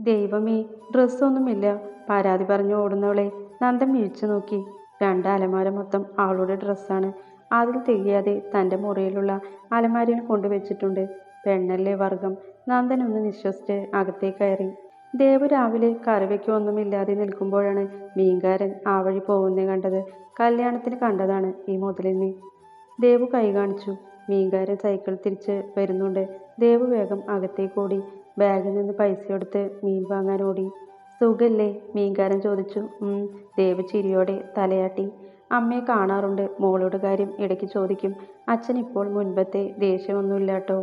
ദൈവമേ ഡ്രസ്സൊന്നുമില്ല. പരാതി പറഞ്ഞു ഓടുന്നവളെ നന്ദൻ മിഴിച്ചു നോക്കി. രണ്ട് അലമാര മൊത്തം അവളുടെ ഡ്രസ്സാണ്. അതിൽ തികയാതെ തന്റെ മുറിയിലുള്ള അലമാരയിൽ കൊണ്ടുവച്ചിട്ടുണ്ട്. പെണ്ണല്ലേ വർഗം? നന്ദൻ ഒന്ന് നിശ്വസിച്ച് അകത്തേക്ക് കയറി. ദേവ് രാവിലെ കറിവയ്ക്കൊന്നുമില്ലാതെ നിൽക്കുമ്പോഴാണ് മീൻകാരൻ ആ വഴി പോകുന്നേ കണ്ടത്. കല്യാണത്തിന് കണ്ടതാണ് ഈ മുതലിനെ ദേവു കൈ കാണിച്ചു. മീൻകാരൻ സൈക്കിൾ തിരിച്ച് വരുന്നുണ്ട്. ദേവു വേഗം അകത്തേക്ക് ഓടി. ബാഗിൽ നിന്ന് പൈസ എടുത്ത് മീൻ വാങ്ങാൻ ഓടി. സുഖല്ലേ? മീൻകാരൻ ചോദിച്ചു. ദേവ് ചിരിയോടെ തലയാട്ടി. അമ്മയെ കാണാറുണ്ട്. മോളുടെ കാര്യം ഇടയ്ക്ക് ചോദിക്കും. അച്ഛൻ ഇപ്പോൾ മുൻപത്തെ ദേഷ്യമൊന്നുമില്ല കേട്ടോ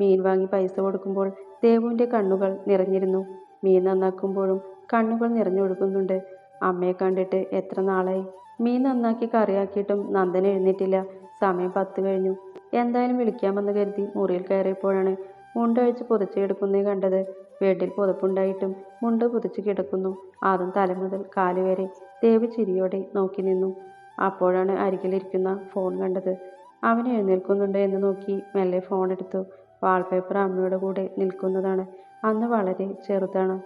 മീൻ വാങ്ങി പൈസ കൊടുക്കുമ്പോൾ ദേവുവിന്റെ കണ്ണുകൾ നിറഞ്ഞിരുന്നു. മീൻ നന്നാക്കുമ്പോഴും കണ്ണുകൾ നിറഞ്ഞൊഴുകുന്നുണ്ട് അമ്മയെ കണ്ടിട്ട് എത്ര നാളായി? മീൻ നന്നാക്കി കറിയാക്കിയിട്ടും നന്ദൻ എഴുന്നേറ്റില്ല. സമയം പത്ത് കഴിഞ്ഞു. എന്തായാലും വിളിക്കാമെന്ന് കരുതി മുറിയിൽ കയറിയപ്പോഴാണ് മുണ്ട് അഴിച്ച് പുതച്ച് കിടക്കുന്നേ കണ്ടത്. ബെഡിൽ പുതപ്പുണ്ടായിട്ടും മുണ്ട് പുതച്ച് കിടക്കുന്നു. ആദ്യം തല മുതൽ കാൽ വരെ ദേവ് ചിരിയോടെ നോക്കി നിന്നു. അപ്പോഴാണ് അരികിലിരിക്കുന്ന ഫോൺ കണ്ടത്. അവൻ എഴുന്നേൽക്കുന്നുണ്ട് എന്ന് നോക്കി മെല്ലെ ഫോൺ എടുത്തു. വാൾപേപ്പർ അമ്മയുടെ കൂടെ നിൽക്കുന്നതാണ്. അന്ന് വളരെ ചെറുതാണ്.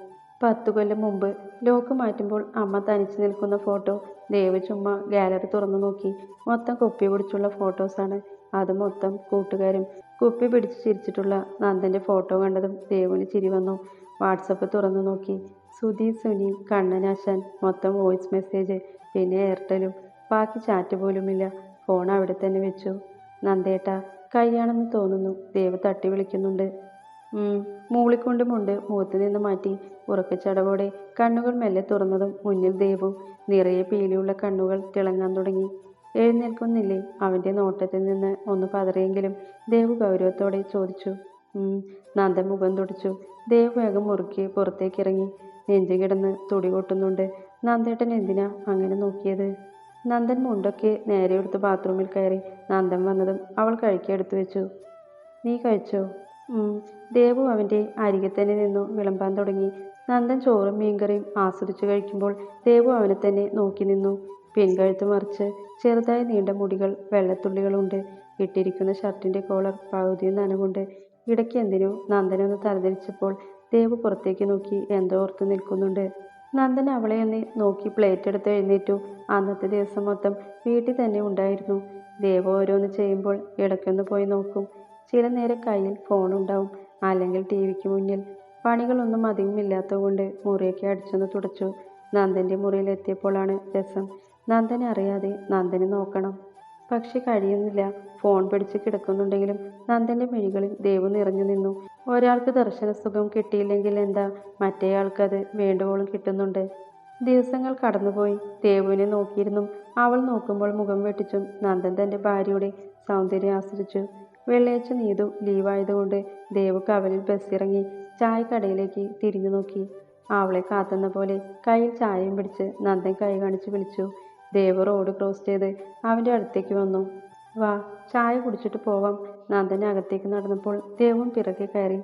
പത്തു കൊല്ലം മുമ്പ് ലോക്ക് മാറ്റുമ്പോൾ അമ്മ തനിച്ച് നിൽക്കുന്ന ഫോട്ടോ ദേവി ചുമ്മാ ഗാലറി തുറന്നു നോക്കി. മൊത്തം കുപ്പി പിടിച്ചുള്ള ഫോട്ടോസാണ്. അത് മൊത്തം കൂട്ടുകാരും കുപ്പി പിടിച്ച് ചിരിച്ചിട്ടുള്ള നന്ദന്റെ ഫോട്ടോ കണ്ടതും ദേവുവിന് ചിരി വന്നു. വാട്സപ്പ് തുറന്നു നോക്കി. സുധി സുനി കണ്ണനാശാൻ മൊത്തം വോയിസ് മെസ്സേജ് പിന്നെ എയർടെലും. ബാക്കി ചാറ്റ് പോലുമില്ല. ഫോൺ അവിടെ തന്നെ വെച്ചു. നന്ദേട്ട കൈയാണെന്ന് തോന്നുന്നു. ദേവ് തട്ടി വിളിക്കുന്നുണ്ട്. മൂളിക്കൊണ്ട് മുണ്ട് മുഖത്ത് നിന്ന് മാറ്റി ഉറക്കച്ചടവോടെ കണ്ണുകൾ മെല്ലെ തുറന്നതും മുന്നിൽ ദേവു നിറയെ പീലിയുള്ള കണ്ണുകൾ തിളങ്ങാൻ തുടങ്ങി. എഴുന്നേൽക്കുന്നില്ലേ? അവന്റെ നോട്ടത്തിൽ നിന്ന് ഒന്ന് പതറിയെങ്കിലും ദേവ് ഗൗരവത്തോടെ ചോദിച്ചു. നന്ദൻ മുഖം തുടിച്ചു. ദേവ് വേഗം മുറുക്കി പുറത്തേക്കിറങ്ങി. നെഞ്ചു കിടന്ന് തുടി കൊട്ടുന്നുണ്ട് നന്ദേട്ടൻ എന്തിനാ അങ്ങനെ നോക്കിയത്? നന്ദൻ മുണ്ടൊക്കെ നേരെ എടുത്ത് ബാത്റൂമിൽ കയറി. നന്ദൻ വന്നതും അവൾ കഴിക്കെടുത്തു വെച്ചു. നീ കഴിച്ചോ. ദേവു അവന്റെ അരികെ തന്നെ നിന്നു വിളമ്പാൻ തുടങ്ങി. നന്ദൻ ചോറും മീൻകറിയും ആസ്വദിച്ചു കഴിക്കുമ്പോൾ ദേവു അവനെ തന്നെ നോക്കി നിന്നു. പിൻകഴുത്ത് മറിച്ച് ചെറുതായി നീണ്ട മുടികൾ വെള്ളത്തുള്ളികളുണ്ട്. ഇട്ടിരിക്കുന്ന ഷർട്ടിന്റെ കോളർ പകുതിയും നനവുണ്ട്. ഇടയ്ക്ക് എന്തിനോ നന്ദനൊന്ന് തലതിരിച്ചപ്പോൾ ദേവ് പുറത്തേക്ക് നോക്കി എന്തോ ഓർത്ത് നിൽക്കുന്നുണ്ട്. നന്ദൻ അവളെ ഒന്ന് നോക്കി പ്ലേറ്റ് എടുത്ത് എഴുന്നേറ്റു. അന്നത്തെ ദിവസം മൊത്തം വീട്ടിൽ തന്നെ ഉണ്ടായിരുന്നു. ദേവ് ഓരോന്ന് ചെയ്യുമ്പോൾ ഇടയ്ക്കൊന്ന് പോയി നോക്കും. ചില നേരം കയ്യിൽ ഫോണുണ്ടാവും അല്ലെങ്കിൽ ടി വിക്ക് മുന്നിൽ. പണികളൊന്നും അധികമില്ലാത്തതുകൊണ്ട് മുറിയൊക്കെ അടിച്ചൊന്ന് തുടച്ചു. നന്ദന്റെ മുറിയിലെത്തിയപ്പോഴാണ് രസം. നന്ദനെ അറിയാതെ നന്ദനെ നോക്കണം. പക്ഷെ കഴിയുന്നില്ല. ഫോൺ പിടിച്ച് കിടക്കുന്നുണ്ടെങ്കിലും നന്ദന്റെ മിഴികളിൽ ദേവ് നിറഞ്ഞു നിന്നു. ഒരാൾക്ക് ദർശന സുഖം കിട്ടിയില്ലെങ്കിൽ എന്താ? മറ്റേയാൾക്കത് വേണ്ടുവോളം കിട്ടുന്നുണ്ട്. ദിവസങ്ങൾ കടന്നുപോയി. ദേവുവിനെ നോക്കിയിരുന്നു അവൾ നോക്കുമ്പോൾ മുഖം വെട്ടിച്ചും നന്ദൻ തന്റെ ഭാര്യയുടെ സൗന്ദര്യം ആസ്വദിച്ചു. വെള്ളിയാഴ്ച നീതു ലീവായതുകൊണ്ട് ദേവ് കവലിൽ ബസ്സിറങ്ങി ചായക്കടയിലേക്ക് തിരിഞ്ഞു നോക്കി. അവളെ കാത്തുന്ന പോലെ കയ്യിൽ ചായയും പിടിച്ച് നന്ദൻ കൈ കാണിച്ച് വിളിച്ചു. ദേവ് റോഡ് ക്രോസ് ചെയ്ത് അവന്റെ അടുത്തേക്ക് വന്നു. വാ ചായ കുടിച്ചിട്ട് പോവാം. നന്ദന അകത്തേക്ക് നടന്നപ്പോൾ ദേവും പിറകെ കയറി.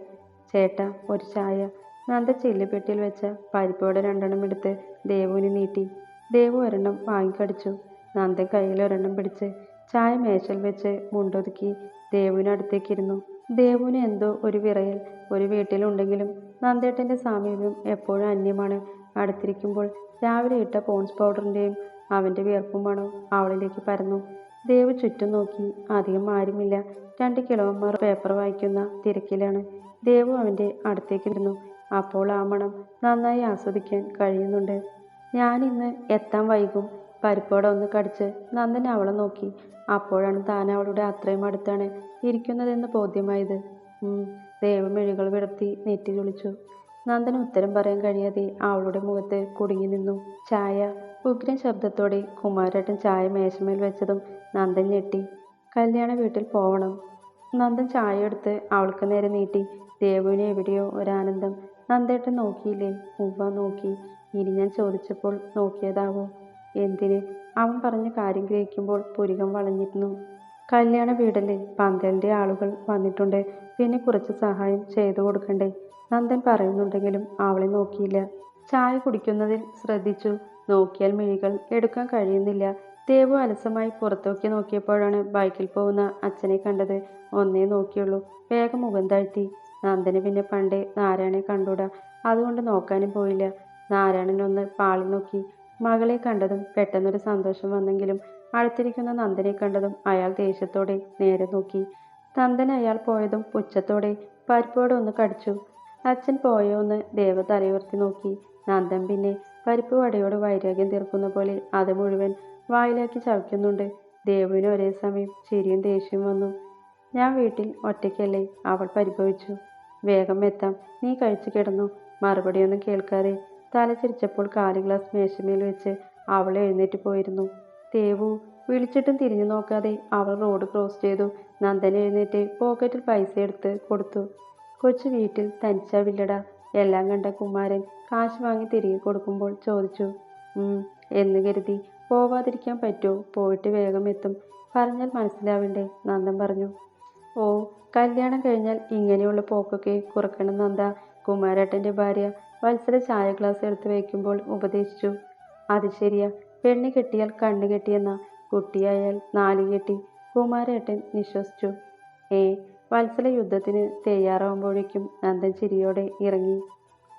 ചേട്ട ഒരു ചായ. നന്ദ ചില്ലുപെട്ടിയിൽ വെച്ച പരിപ്പോടെ രണ്ടെണ്ണം എടുത്ത് ദേവുവിന് നീട്ടി. ദേവു ഒരെണ്ണം വാങ്ങിക്കടിച്ചു. നന്ദൻ കയ്യിൽ ഒരെണ്ണം പിടിച്ച് ചായ മേശൽ വെച്ച് മുണ്ടൊതുക്കി ദേവുവിനടുത്തേക്കിരുന്നു ദേവുവിന് എന്തോ ഒരു വിറയൽ ഒരു വീട്ടിലുണ്ടെങ്കിലും നന്ദേട്ടന്റെ സാമീപ്യം എപ്പോഴും അന്യമാണ്. അടുത്തിരിക്കുമ്പോൾ രാവിലെ ഇട്ട പോൺസ് പൗഡറിന്റെയും അവന്റെ വിയർപ്പും മണവും അവളിലേക്ക് പരന്നു. ദേവ് ചുറ്റും നോക്കി. അധികം ആരുമില്ല. രണ്ട് കിലോമാർ പേപ്പർ വായിക്കുന്ന തിരക്കിലാണ്. ദേവു അവന്റെ അടുത്തേക്ക് ഇരുന്നു അപ്പോൾ ആ മണം നന്നായി ആസ്വദിക്കാൻ കഴിയുന്നുണ്ട്. ഞാനിന്ന് എത്താൻ വൈകും. പരിപ്പോടെ ഒന്ന് കടിച്ച് നന്ദൻ അവളെ നോക്കി. അപ്പോഴാണ് താൻ അവളുടെ അത്രയും അടുത്താണ് ഇരിക്കുന്നതെന്ന് ബോധ്യമായത്. ഉം. ദേവ് മെഴുകൾ വിടർത്തി നെറ്റി ചുളിച്ചു നന്ദന് ഉത്തരം പറയാൻ കഴിയാതെ അവളുടെ മുഖത്ത് കുടുങ്ങി നിന്നു. ചായ ഉഗ്രൻ ശബ്ദത്തോടെ കുമാരേട്ടൻ ചായ മേശമേൽ വെച്ചതും നന്ദൻ ഞെട്ടി. കല്യാണ വീട്ടിൽ പോവണം. നന്ദൻ ചായ എടുത്ത് അവൾക്ക് നേരെ നീട്ടി. ദേവുവിന് എവിടെയോ ഒരാനന്ദം. നന്ദേട്ടൻ നോക്കിയില്ലേ? ഉവ്വ നോക്കി. ഇനി ഞാൻ ചോദിച്ചപ്പോൾ നോക്കിയതാവോ. എന്തിന്? അവൻ പറഞ്ഞ കാര്യം ഗ്രഹിക്കുമ്പോൾ പുരികം വളഞ്ഞിരുന്നു. കല്യാണ വീടല്ലേ? പന്തലിന്റെ ആളുകൾ വന്നിട്ടുണ്ട്. പിന്നെ കുറച്ച് സഹായം ചെയ്തു കൊടുക്കണ്ടേ? നന്ദൻ പറയുന്നുണ്ടെങ്കിലും അവളെ നോക്കിയില്ല. ചായ കുടിക്കുന്നതിൽ ശ്രദ്ധിച്ചു. നോക്കിയാൽ മിഴികൾ എടുക്കാൻ കഴിയുന്നില്ല. ദേവു അലസമായി പുറത്തോക്കി നോക്കിയപ്പോഴാണ് ബൈക്കിൽ പോകുന്ന അച്ഛനെ കണ്ടത്. ഒന്നേ നോക്കിയുള്ളൂ. വേഗം മുഖം താഴ്ത്തി. നന്ദന് പിന്നെ പണ്ടേ നാരായണെ കണ്ടൂടാ. അതുകൊണ്ട് നോക്കാനും പോയില്ല. നാരായണൻ ഒന്ന് പാളി നോക്കി. മകളെ കണ്ടതും പെട്ടെന്നൊരു സന്തോഷം വന്നെങ്കിലും അടുത്തിരിക്കുന്ന നന്ദനെ കണ്ടതും അയാൾ ദേഷ്യത്തോടെ നേരെ നോക്കി. നന്ദൻ അയാൾ പോയതും പുച്ഛത്തോടെ പരിപ്പോടെ ഒന്ന് കടിച്ചു. അച്ഛൻ പോയോ എന്ന് ദേവ തലയുയർത്തി നോക്കി. നന്ദൻ പിന്നെ പരിപ്പ് വടയോട് വൈരാഗ്യം തീർക്കുന്ന പോലെ അത് മുഴുവൻ വായിലാക്കി ചവയ്ക്കുന്നുണ്ട്. ദേവുവിന് ഒരേ സമയം ചിരിയും ദേഷ്യവും വന്നു. ഞാൻ വീട്ടിൽ ഒറ്റയ്ക്കല്ലേ അവൾ പരിഭവിച്ചു. വേഗം എത്താം. നീ കഴിച്ചു കിടന്നു? മറുപടിയൊന്നും കേൾക്കാതെ. തല ചിരിച്ചപ്പോൾ കാലി ഗ്ലാസ് മേശമേൽ വെച്ച് അവൾ എഴുന്നേറ്റ് പോയിരുന്നു. ദേവു വിളിച്ചിട്ടും തിരിഞ്ഞു നോക്കാതെ അവൾ റോഡ് ക്രോസ് ചെയ്തു. നന്ദൻ എഴുന്നേറ്റ് പോക്കറ്റിൽ പൈസ എടുത്ത് കൊടുത്തു. കൊച്ചു വീട്ടിൽ തനിച്ചാവില്ലടാ എല്ലാം കണ്ട കുമാരൻ കാശ് വാങ്ങി തിരികെ കൊടുക്കുമ്പോൾ ചോദിച്ചു എന്ന് കരുതി പോവാതിരിക്കാൻ പറ്റുമോ? പോയിട്ട് വേഗം എത്തും. പറഞ്ഞാൽ മനസ്സിലാവണ്ടേ? നന്ദൻ പറഞ്ഞു. ഓ കല്യാണം കഴിഞ്ഞാൽ ഇങ്ങനെയുള്ള പോക്കൊക്കെ കുറക്കണം നന്ദ കുമാരേട്ടന്റെ ഭാര്യ വത്സര ചായ ഗ്ലാസ് എടുത്ത് വയ്ക്കുമ്പോൾ ഉപദേശിച്ചു. അത് ശരിയാ പെണ്ണ് കെട്ടിയാൽ കണ്ണ് കെട്ടിയെന്ന കുട്ടിയായാൽ നാല് കെട്ടി കുമാരേട്ടൻ നിശ്വസിച്ചു ഏ വത്സല യുദ്ധത്തിന് തയ്യാറാവുമ്പോഴേക്കും നന്ദൻ ചിരിയോടെ ഇറങ്ങി.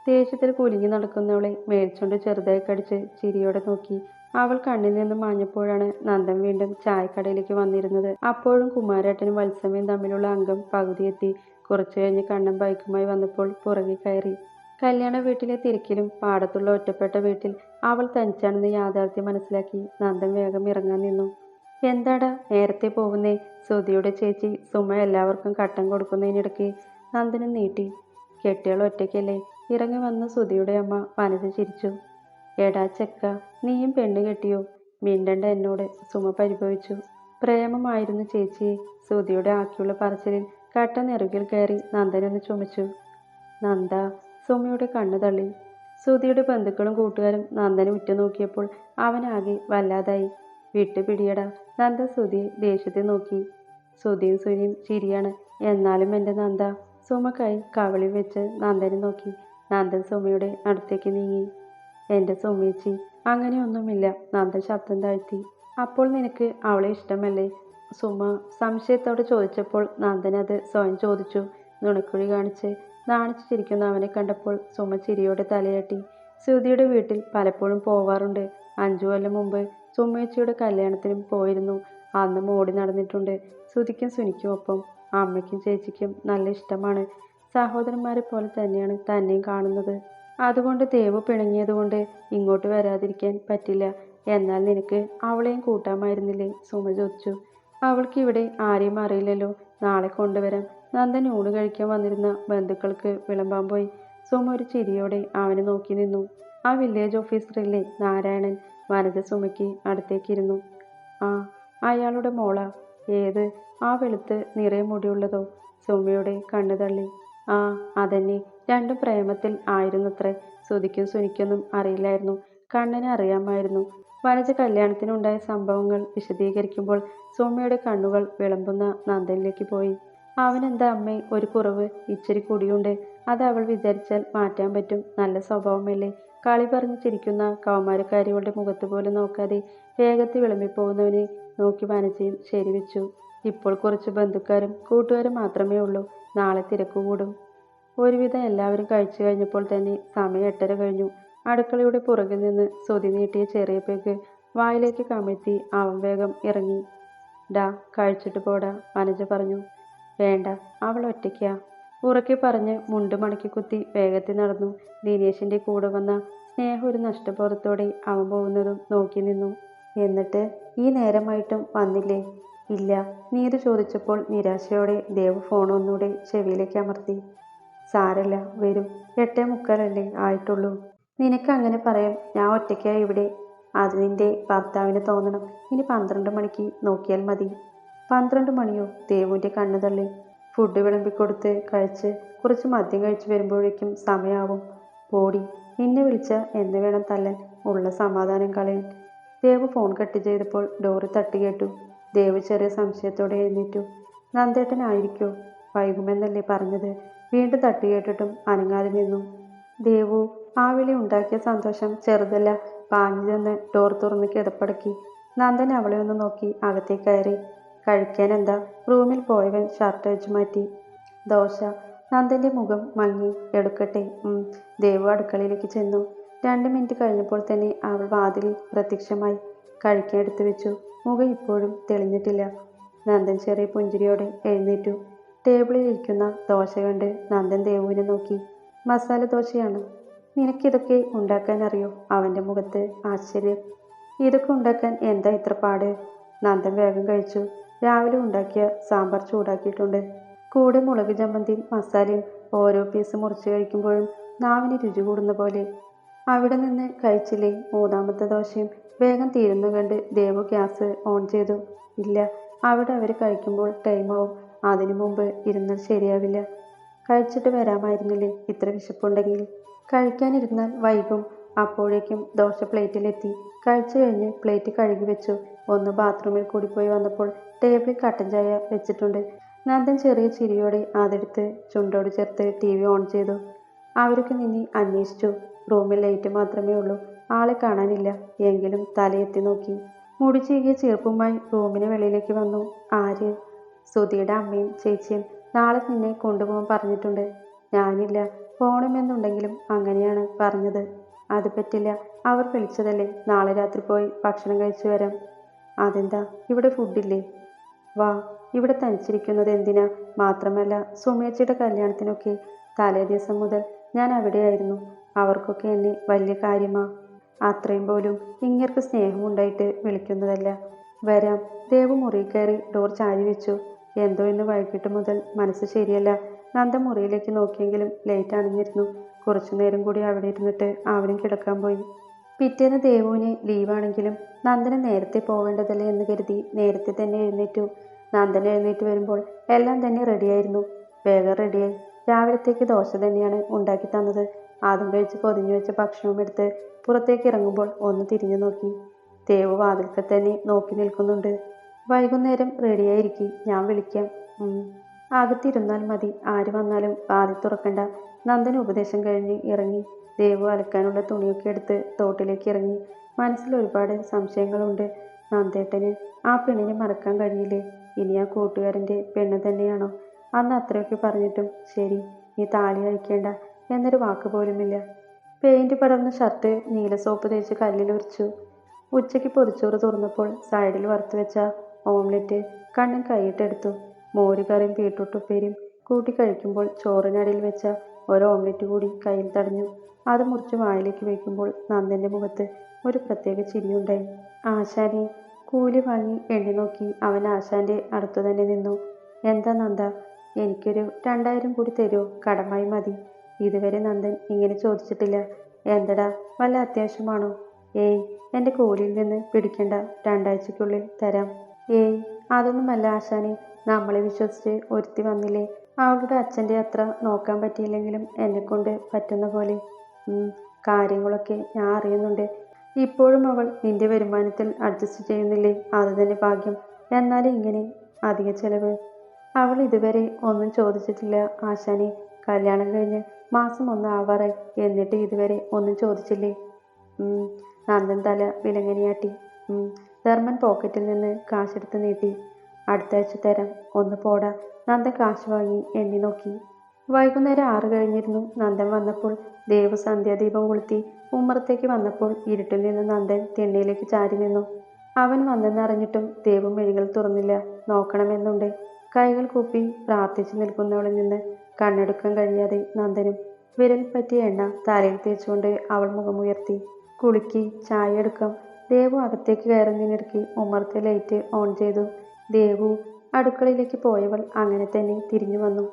ദേഷ്യത്തിൽ കുലുങ്ങി നടക്കുന്നവളെ മേൽച്ചുണ്ട് ചെറുതായി കടിച്ച് ചിരിയോടെ നോക്കി. അവൾ കണ്ണിൽ നിന്ന് മാഞ്ഞപ്പോഴാണ് നന്ദൻ വീണ്ടും ചായക്കടയിലേക്ക് വന്നിരുന്നത്. അപ്പോഴും കുമാരേട്ടനും വത്സമയും തമ്മിലുള്ള അംഗം പകുതിയെത്തി. കുറച്ചു കഴിഞ്ഞ് കണ്ണൻ ബൈക്കുമായി വന്നപ്പോൾ പുറകെ കയറി. കല്യാണ വീട്ടിലെ തിരക്കിലും പാടത്തുള്ള ഒറ്റപ്പെട്ട വീട്ടിൽ അവൾ തനിച്ചാണെന്ന് യാഥാർത്ഥ്യം മനസ്സിലാക്കി നന്ദൻ വേഗം ഇറങ്ങാൻ നിന്നു. എന്താടാ നേരത്തെ പോകുന്നേ? സുധിയുടെ ചേച്ചി സുമ എല്ലാവർക്കും കട്ടൻ കൊടുക്കുന്നതിനിടയ്ക്ക് നന്ദനും നീട്ടി. കെട്ടിയാൾ ഒറ്റയ്ക്കല്ലേ? ഇറങ്ങി വന്ന സുധിയുടെ അമ്മ വനജ ചിരിച്ചു. എടാ ചെക്ക നീയും പെണ്ണ് കെട്ടിയോ? മിണ്ടണ്ട എന്നോട് സുമ പരിഭവിച്ചു. പ്രേമമായിരുന്നു ചേച്ചിയെ സുധിയുടെ ആക്കിയുള്ള പറച്ചിലിൽ കട്ടൻ നെറുകിൽ കയറി നന്ദനൊന്ന് ചുമച്ചു. നന്ദ സുമയുടെ കണ്ണു തള്ളി. സുധിയുടെ ബന്ധുക്കളും കൂട്ടുകാരും നന്ദനെ ഉറ്റുനോക്കിയപ്പോൾ അവനാകെ വല്ലാതായി. വിട്ടു പിടിയടാ. നന്ദ സുധി ദേഷ്യത്തെ നോക്കി. സുധിയും സുനിയും ചിരിയാണ് എന്നാലും എന്റെ നന്ദ. സുമക്കായി കവളി വെച്ച് നന്ദനെ നോക്കി. നന്ദൻ സുമയുടെ അടുത്തേക്ക് നീങ്ങി. എന്റെ സുമേച്ചി അങ്ങനെയൊന്നുമില്ല. നന്ദൻ ശബ്ദം താഴ്ത്തി. അപ്പോൾ നിനക്ക് അവളെ ഇഷ്ടമല്ലേ? സുമ സംശയത്തോടെ ചോദിച്ചപ്പോൾ നന്ദൻ അത് സ്വയം ചോദിച്ചു. നുണക്കുഴി കാണിച്ച് നാണിച്ചു ചിരിക്കുന്ന അവനെ കണ്ടപ്പോൾ സുമ ചിരിയോടെ തലയാട്ടി. ശ്രുതിയുടെ വീട്ടിൽ പലപ്പോഴും പോവാറുണ്ട്. അഞ്ചു കൊല്ലം മുമ്പ് സുമേച്ചിയുടെ കല്യാണത്തിന് പോയിരുന്നു. അന്നും ഓടി നടന്നിട്ടുണ്ട്. ശ്രുതിക്കും സുനിക്കും ഒപ്പം. അമ്മയ്ക്കും ചേച്ചിക്കും നല്ല ഇഷ്ടമാണ്. സഹോദരന്മാരെ പോലെ തന്നെയാണ് തന്നെയും കാണുന്നത്. അതുകൊണ്ട് ദേവ് പിണങ്ങിയതുകൊണ്ട് ഇങ്ങോട്ട് വരാതിരിക്കാൻ പറ്റില്ല. എന്നാൽ നിനക്ക് അവളെയും കൂട്ടാമായിരുന്നില്ലേ? സുമ ചോദിച്ചു. അവൾക്ക് ഇവിടെ ആരെയും അറിയില്ലല്ലോ. നാളെ കൊണ്ടുവരാം. നന്ദൻ ഊണ് കഴിക്കാൻ വന്നിരുന്ന ബന്ധുക്കൾക്ക് വിളമ്പാൻ പോയി. സുമ ഒരു ചിരിയോടെ അവനെ നോക്കി നിന്നു. ആ വില്ലേജ് ഓഫീസറില്ലേ നാരായണൻ. വനജ സുമയ്ക്ക് അടുത്തേക്കിരുന്നു. ആ അയാളുടെ മോള. ഏത്? ആ വെളുത്ത് നിറയെ മുടിയുള്ളതോ? സുമയുടെ കണ്ണു തള്ളി. ആ അതന്നെ. രണ്ടും പ്രേമത്തിൽ ആയിരുന്നത്രേ. സുതിക്കും സുനിക്കൊന്നും അറിയില്ലായിരുന്നു. കണ്ണിന് അറിയാമായിരുന്നു. വനജ കല്യാണത്തിനുണ്ടായ സംഭവങ്ങൾ വിശദീകരിക്കുമ്പോൾ സുമയുടെ കണ്ണുകൾ വിളമ്പുന്ന നന്ദനിലേക്ക് പോയി. അവനെന്താ അമ്മേ? ഒരു കുറവ്? ഇച്ചിരി കുടിയുണ്ട്. അത് അവൾ വിചാരിച്ചാൽ മാറ്റാൻ പറ്റും. നല്ല സ്വഭാവമല്ലേ? കളി പറഞ്ഞ് ചിരിക്കുന്ന കൗമാരക്കാരികളുടെ മുഖത്ത് പോലും നോക്കാതെ വേഗത്തിൽ വിളമ്പിപ്പോകുന്നവനെ നോക്കി വനജയും ശരിവെച്ചു. ഇപ്പോൾ കുറച്ച് ബന്ധുക്കാരും കൂട്ടുകാരും മാത്രമേ ഉള്ളൂ. നാളെ തിരക്ക് കൂടും. ഒരുവിധം എല്ലാവരും കഴിച്ചു കഴിഞ്ഞപ്പോൾ തന്നെ സമയം എട്ടര കഴിഞ്ഞു. അടുക്കളയുടെ പുറകിൽ നിന്ന് സ്വതി നീട്ടിയ ചെറിയ പേക്ക് വായിലേക്ക് കമഴ്ത്തി അവൻ വേഗം ഇറങ്ങി. ഡാ കഴിച്ചിട്ട് പോടാ വനജ പറഞ്ഞു. വേണ്ട അവൾ ഒറ്റയ്ക്കാ. ഉറക്കെ പറഞ്ഞ് മുണ്ട് മടക്കി കുത്തി വേഗത്തിൽ നടന്നു. ദിനേശിന്റെ കൂടെ വന്ന സ്നേഹം ഒരു നഷ്ടബോധത്തോടെ അവൻ പോകുന്നതും നോക്കി നിന്നു. എന്നിട്ട് ഈ നേരമായിട്ടും വന്നില്ലേ? ഇല്ല. നീത് ചോദിച്ചപ്പോൾ നിരാശയോടെ ദേവ് ഫോൺ ചെവിയിലേക്ക് അമർത്തി. സാരല്ല വരും. എട്ടേ മുക്കാലല്ലേ ആയിട്ടുള്ളൂ. നിനക്ക് അങ്ങനെ പറയാം. ഞാൻ ഒറ്റയ്ക്കായി ഇവിടെ. അത് നിന്റെ ഭർത്താവിന് തോന്നണം. ഇനി പന്ത്രണ്ട് മണിക്ക് നോക്കിയാൽ മതി. പന്ത്രണ്ട് മണിയോ? ദേവുവിന്റെ കണ്ണു തള്ളി. ഫുഡ് വിളമ്പിക്കൊടുത്ത് കഴിച്ച് കുറച്ച് മദ്യം കഴിച്ച് വരുമ്പോഴേക്കും സമയാവും. പോടി നിന്നെ വിളിച്ച എന്ന് വേണം തല്ലൻ? ഉള്ള സമാധാനം കളയാൻ. ദേവ് ഫോൺ കട്ട് ചെയ്തപ്പോൾ ഡോറ് തട്ടി കേട്ടു. ദേവ് ചെറിയ സംശയത്തോടെ എഴുന്നേറ്റു. നന്ദേട്ടനായിരിക്കോ വൈകുമെന്നല്ലേ പറഞ്ഞത്? വീണ്ടും തട്ടി കേട്ടിട്ടും അനങ്ങാതെ നിന്നു. ദേവു ആ വിളി ഉണ്ടാക്കിയ സന്തോഷം ചെറുതല്ല. പാഞ്ഞു ചെന്ന് ഡോർ തുറന്ന് കിടപ്പടക്കി. നന്ദൻ അവളെ ഒന്ന് നോക്കി അകത്തേക്ക് കയറി. കഴിക്കാൻ എന്താ റൂമിൽ പോയവൻ ഷർട്ട് അഴിച്ചു മാറ്റി. ദോശ. നന്ദന്റെ മുഖം മങ്ങി. എടുക്കട്ടെ. ദേവു അടുക്കളയിലേക്ക് ചെന്നു. രണ്ട് മിനിറ്റ് കഴിഞ്ഞപ്പോൾ തന്നെ അവൾ വാതിലിൽ പ്രത്യക്ഷമായി കഴിക്കാൻ എടുത്തു വെച്ചു. മുഖം ഇപ്പോഴും തെളിഞ്ഞിട്ടില്ല. നന്ദൻ ചെറിയ പുഞ്ചിരിയോടെ എഴുന്നേറ്റു. ടേബിളിൽ ഇരിക്കുന്ന ദോശ കണ്ട് നന്ദൻ ദേവുവിനെ നോക്കി. മസാല ദോശയാണ്. നിനക്കിതൊക്കെ ഉണ്ടാക്കാൻ അറിയോ അവന്റെ മുഖത്ത് ആശ്ചര്യം. ഇതൊക്കെ ഉണ്ടാക്കാൻ എന്താ ഇത്ര പാട്? നന്ദൻ വേഗം കഴിച്ചു. രാവിലെ ഉണ്ടാക്കിയ സാമ്പാർ ചൂടാക്കിയിട്ടുണ്ട്. കൂടെ മുളക് ചമ്മന്തിയും മസാലയും ഓരോ പീസ് മുറിച്ച് കഴിക്കുമ്പോഴും നാവിന് രുചി കൂടുന്ന പോലെ. അവിടെ നിന്ന് കഴിച്ചില്ലേ മൂന്നാമത്തെ ദോശയും വേഗം തീരുന്നു കണ്ട് ദേവു ഗ്യാസ് ഓൺ ചെയ്തു. ഇല്ല അവിടെ അവർ കഴിക്കുമ്പോൾ ടൈമാവും അതിനു മുമ്പ് ഇരുന്നാൽ ശരിയാവില്ല. കഴിച്ചിട്ട് വരാമായിരുന്നില്ലേ ഇത്ര വിശപ്പുണ്ടെങ്കിൽ? കഴിക്കാനിരുന്നാൽ വൈകും. അപ്പോഴേക്കും ദോശ പ്ലേറ്റിലെത്തി കഴിച്ചു കഴിഞ്ഞ് പ്ലേറ്റ് കഴുകി വെച്ചു. ഒന്ന് ബാത്റൂമിൽ കൂടി പോയി വന്നപ്പോൾ ടേബിളിൽ കട്ടൻ ചായ വെച്ചിട്ടുണ്ട്. നന്ദൻ ചെറിയ ചിരിയോടെ അതെടുത്ത് ചുണ്ടോട് ചേർത്ത് ടി വി ഓൺ ചെയ്തു. അവരൊക്കെ നിന്നെ അന്വേഷിച്ചു. റൂമിൽ ലൈറ്റ് മാത്രമേ ഉള്ളൂ. ആളെ കാണാനില്ല. എങ്കിലും തലയെത്തി നോക്കി. മുടി ചീകിയ ചെറുപ്പുമായി റൂമിന് വെളിയിലേക്ക് വന്നു. ആര്? സുധിയുടെ അമ്മയും ചേച്ചിയും നാളെ നിന്നെ കൊണ്ടുപോകാൻ പറഞ്ഞിട്ടുണ്ട്. ഞാനില്ല. പോകണമെന്നുണ്ടെങ്കിലും അങ്ങനെയാണ് പറഞ്ഞത്. അത് പറ്റില്ല. അവർ വിളിച്ചതല്ലേ? നാളെ രാത്രി പോയി ഭക്ഷണം കഴിച്ചു വരാം. അതെന്താ? ഇവിടെ ഫുഡില്ലേ വാ ഇവിടെ തനിച്ചിരിക്കുന്നത് എന്തിനാ? മാത്രമല്ല സുമേച്ചിയുടെ കല്യാണത്തിനൊക്കെ തലേ ദിവസം മുതൽ ഞാൻ അവിടെയായിരുന്നു. അവർക്കൊക്കെ എന്നെ വലിയ കാര്യമാ. അത്രയും പോലും ഇങ്ങർക്ക് സ്നേഹമുണ്ടായിട്ട് വിളിക്കുന്നതല്ല. വരാം ദേവ് മുറി കയറി ഡോർ ചാരി വെച്ചു. എന്തോ ഇന്ന് വൈകിട്ട് മുതൽ മനസ്സ് ശരിയല്ല. നന്ദ മുറിയിലേക്ക് നോക്കിയെങ്കിലും ലേറ്റ് അണിഞ്ഞിരുന്നു കുറച്ചു നേരം കൂടി അവിടെ ഇരുന്നിട്ട് അവനും കിടക്കാൻ പോയി. പിറ്റേന്ന് ദേവുവിന് ലീവാണെങ്കിലും നന്ദന നേരത്തെ പോവേണ്ടതല്ലേ എന്ന് കരുതി നേരത്തെ തന്നെ എഴുന്നേറ്റു. നന്ദൻ എഴുന്നേറ്റ് വരുമ്പോൾ എല്ലാം തന്നെ റെഡിയായിരുന്നു. വേഗം റെഡിയായി. രാവിലത്തേക്ക് ദോശ തന്നെയാണ് ഉണ്ടാക്കി തന്നത്. ആദ്യം കഴിച്ച് പൊതിഞ്ഞു വെച്ച ഭക്ഷണവും എടുത്ത് പുറത്തേക്ക് ഇറങ്ങുമ്പോൾ ഒന്ന് തിരിഞ്ഞു നോക്കി. ദേവ് വാതിൽക്കൽ തന്നെ നോക്കി നിൽക്കുന്നുണ്ട്. വൈകുന്നേരം റെഡിയായിരിക്കി. ഞാൻ വിളിക്കാം. അകത്തിരുന്നാൽ മതി. ആര് വന്നാലും വാതിൽ തുറക്കണ്ട. നന്ദൻ ഉപദേശം കഴിഞ്ഞ് ഇറങ്ങി. ദേവു അലക്കാനുള്ള തുണിയൊക്കെ എടുത്ത് തോട്ടിലേക്ക് ഇറങ്ങി. മനസ്സിൽ ഒരുപാട് സംശയങ്ങളുണ്ട്. നന്ദേട്ടന് ആ പെണ്ണിനെ മറക്കാൻ കഴിയില്ലേ? ഇനി ആ കൂട്ടുകാരന്റെ പെണ്ണ് തന്നെയാണോ? അന്ന് അത്രയൊക്കെ പറഞ്ഞിട്ടും ശരി നീ താലി അയക്കേണ്ട എന്നൊരു വാക്ക് പോലുമില്ല. പെയിന്റ് പടർന്ന ഷർട്ട് നീല സോപ്പ് തേച്ച് കല്ലിൽ ഉരച്ചു. ഉച്ചയ്ക്ക് പൊതിച്ചോറ് തുറന്നപ്പോൾ സൈഡിൽ വറുത്തു വെച്ച ഓംലെറ്റ് കണ്ണൻ കൈയിട്ടെടുത്തു മോര് കറിയും ബീട്രൂട്ട് ഉപ്പേരിയും കൂട്ടി കഴിക്കുമ്പോൾ ചോറിനടിയിൽ വെച്ച ഒരു ഓംലെറ്റ് കൂടി കയ്യിൽ തടഞ്ഞു. അത് മുറിച്ച് വായിലേക്ക് വയ്ക്കുമ്പോൾ നന്ദന്റെ മുഖത്ത് ഒരു പ്രത്യേക ചിരിയുണ്ടായി ആശാനെ കൂലി വാങ്ങി എണ്ണി നോക്കി അവൻ ആശാന്റെ അടുത്തു തന്നെ നിന്നു. എന്താ നന്ദ എനിക്കൊരു രണ്ടായിരം കൂടി തരുമോ കടമായി മതി. ഇതുവരെ നന്ദൻ ഇങ്ങനെ ചോദിച്ചിട്ടില്ല. എന്തടാ വല്ല അത്യാവശ്യമാണോ? ഏയ് എന്റെ കൂലിയിൽ നിന്ന് പിടിക്കണ്ട. രണ്ടാഴ്ചയ്ക്കുള്ളിൽ തരാം. ഏയ് അതൊന്നുമല്ല ആശാനെ നമ്മളെ വിശ്വസിച്ച് ഒരുത്തി വന്നില്ലേ? അവളുടെ അച്ഛന്റെ അത്ര നോക്കാൻ പറ്റിയില്ലെങ്കിലും എന്നെക്കൊണ്ട് പറ്റുന്ന പോലെ. കാര്യങ്ങളൊക്കെ ഞാൻ അറിയുന്നുണ്ട്. ഇപ്പോഴും അവൾ നിന്റെ വരുമാനത്തിൽ അഡ്ജസ്റ്റ് ചെയ്യുന്നില്ലേ? അത് തന്നെ ഭാഗ്യം. എന്നാലും ഇങ്ങനെ അധിക ചെലവ്. അവൾ ഇതുവരെ ഒന്നും ചോദിച്ചിട്ടില്ല. ആശാനെ കല്യാണം കഴിഞ്ഞ് മാസം ഒന്ന് ആവാറായി. എന്നിട്ട് ഇതുവരെ ഒന്നും ചോദിച്ചില്ലേ? നന്ദൻ തല വിലങ്ങനിയാട്ടി. ധർമ്മൻ പോക്കറ്റിൽ നിന്ന് കാശെടുത്ത് നീട്ടി. അടുത്ത ആഴ്ച തരാം. ഒന്ന് പോടാ. നന്ദൻ കാശ് വാങ്ങി എണ്ണി നോക്കി. വൈകുന്നേരം ആറ് കഴിഞ്ഞിരുന്നു. നന്ദൻ വന്നപ്പോൾ ദേവ് സന്ധ്യാദീപം കൊളുത്തി ഉമ്മറത്തേക്ക് വന്നപ്പോൾ ഇരുട്ടിൽ നിന്ന് നന്ദൻ തിണ്ണയിലേക്ക് ചാരി നിന്നു. അവൻ വന്നെന്നറിഞ്ഞിട്ടും ദേവ് മെഴികൾ തുറന്നില്ല. നോക്കണമെന്നുണ്ട്. കൈകൾ കൂപ്പി പ്രാർത്ഥിച്ചു നിൽക്കുന്നവളിൽ നിന്ന് കണ്ണെടുക്കാൻ കഴിയാതെ നന്ദനും വിരൽ പറ്റിയ എണ്ണ തലയിൽ തേച്ചുകൊണ്ട് അവൾ മുഖമുയർത്തി. കുളുക്കി ചായ എടുക്കാം. ദേവു അകത്തേക്ക് കയറുന്നതിനിടയ്ക്ക് ഉമ്മറത്തെ ലൈറ്റ് ഓൺ ചെയ്തു. ദേവു അടുക്കളയിലേക്ക് പോയവൾ അങ്ങനെ തന്നെ തിരിഞ്ഞു വന്നു.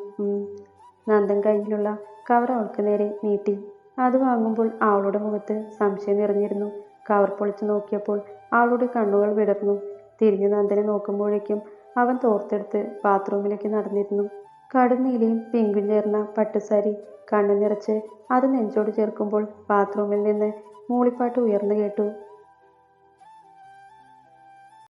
നന്ദൻ കയ്യിലുള്ള കവർ അവൾക്ക് നേരെ നീട്ടി. അത് വാങ്ങുമ്പോൾ അവളുടെ മുഖത്ത് സംശയം നിറഞ്ഞിരുന്നു. കവർ പൊളിച്ചു നോക്കിയപ്പോൾ അവളുടെ കണ്ണുകൾ വിടർന്നു. തിരിഞ്ഞു നന്ദനെ നോക്കുമ്പോഴേക്കും അവൻ തോർത്തെടുത്ത് ബാത്റൂമിലേക്ക് നടന്നിരുന്നു. കടുന്നീലയും പിങ്കും ചേർന്ന പട്ടുസാരി കണ്ണു നിറച്ച് അത് നെഞ്ചോട് ചേർക്കുമ്പോൾ ബാത്റൂമിൽ നിന്ന് മൂളിപ്പാട്ട് ഉയർന്നു കേട്ടു.